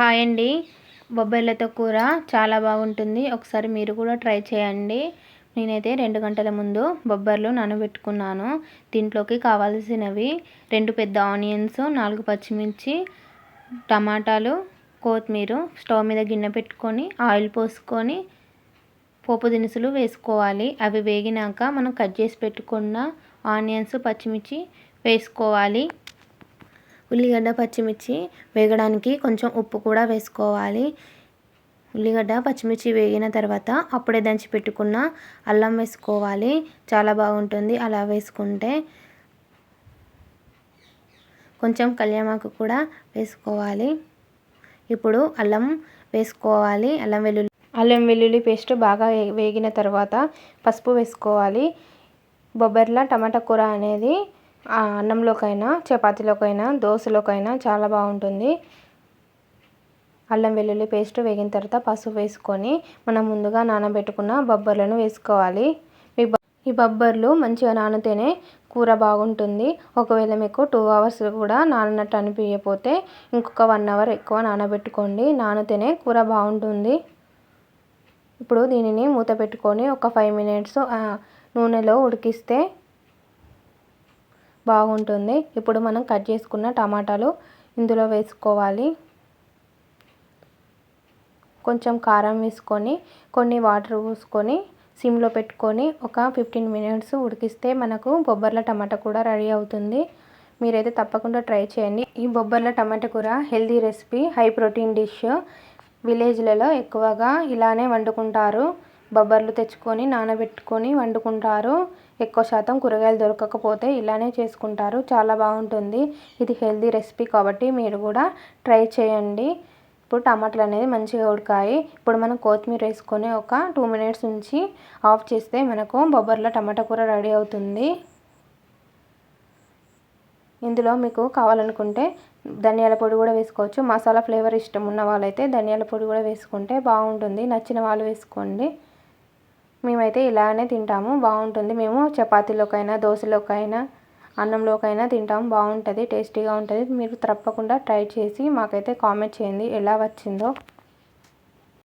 Hi అండి. బొబ్బర్లతో కూర చాలా బాగుంటుంది. ఒకసారి మీరు కూడా ట్రై చేయండి. నేనైతే రెండు గంటల ముందు బొబ్బర్లు నానబెట్టుకున్నాను. దీంట్లోకి కావాల్సినవి రెండు పెద్ద ఆనియన్స్ నాలుగు పచ్చిమిర్చి టమాటాలు కొత్తిమీర స్టవ్ మీద గిన్నె పెట్టుకొని ఆయిల్ పోసుకొని పోపు దినుసులు వేసుకోవాలి. అవి వేగినాక మనం కట్ చేసి పెట్టుకున్న ఆనియన్స్ పచ్చిమిర్చి వేసుకోవాలి. ఉల్లిగడ్డ పచ్చిమిర్చి వేగడానికి కొంచెం ఉప్పు కూడా వేసుకోవాలి. ఉల్లిగడ్డ పచ్చిమిర్చి వేగిన తర్వాత అప్పుడే దంచి పెట్టుకున్న అల్లం వేసుకోవాలి. చాలా బాగుంటుంది అలా వేసుకుంటే. కొంచెం కళ్యామాకు కూడా వేసుకోవాలి. ఇప్పుడు అల్లం వేసుకోవాలి. అల్లం వెల్లుల్లి అల్లం వెల్లుల్లి పేస్ట్ బాగా వేగిన తర్వాత పసుపు వేసుకోవాలి. బొబ్బర్ల టమాటా కూర అనేది అన్నంలోకైనా చపాతీలోకైనా దోశలోకైనా చాలా బాగుంటుంది. అల్లం వెల్లుల్లి పేస్ట్ వేగిన తర్వాత పసుపు వేసుకొని మనం ముందుగా నానబెట్టుకున్న బొబ్బర్లను వేసుకోవాలి. ఈ బొబ్బర్లు మంచిగా నానితేనే కూర బాగుంటుంది. ఒకవేళ మీకు టూ అవర్స్ కూడా నాననట్టు అనిపించకపోతే ఇంకొక వన్ అవర్ ఎక్కువ నానబెట్టుకోండి. నానితేనే కూర బాగుంటుంది. ఇప్పుడు దీనిని మూత పెట్టుకొని ఒక ఫైవ్ మినిట్స్ నూనెలో ఉడికిస్తే బాగుంటుంది. ఇప్పుడు మనం కట్ చేసుకున్న టమాటాలు ఇందులో వేసుకోవాలి. కొంచెం కారం వేసుకొని కొన్ని వాటర్ పోసుకొని సిమ్లో పెట్టుకొని ఒక ఫిఫ్టీన్ మినిట్స్ ఉడికిస్తే మనకు బొబ్బర్ల టమాటా కూడా రెడీ అవుతుంది. మీరైతే తప్పకుండా ట్రై చేయండి. ఈ బొబ్బర్ల టమాటా కూర healthy recipe high protein dish. విలేజ్లలో ఎక్కువగా ఇలానే వండుకుంటారు. బొబ్బర్లు తెచ్చుకొని నానబెట్టుకొని వండుకుంటారు. ఎక్కువ శాతం కూరగాయలు దొరకకపోతే ఇలానే చేసుకుంటారు. చాలా బాగుంటుంది. ఇది హెల్దీ రెసిపీ కాబట్టి మీరు కూడా ట్రై చేయండి. ఇప్పుడు టమాటాలు అనేది మంచిగా ఉడకాయి. ఇప్పుడు మనం కొత్తిమీర వేసుకొని ఒక టూ మినిట్స్ ఉంచి ఆఫ్ చేస్తే మనకు బొబ్బర్ల టమాటా కూర రెడీ అవుతుంది. ఇందులో మీకు కావాలనుకుంటే ధనియాల పొడి కూడా వేసుకోవచ్చు. మసాలా ఫ్లేవర్ ఇష్టం ఉన్న వాళ్ళైతే ధనియాల పొడి కూడా వేసుకుంటే బాగుంటుంది. నచ్చిన వాళ్ళు వేసుకోండి. మేమైతే ఇలానే తింటాము బాగుంటుంది. మేము చపాతీలోకైనా దోశలోకైనా అన్నంలోకైనా తింటాము బాగుంటుంది టేస్టీగా ఉంటుంది. మీరు తప్పకుండా ట్రై చేసి మాకైతే కామెంట్ చేయండి ఎలా వచ్చిందో.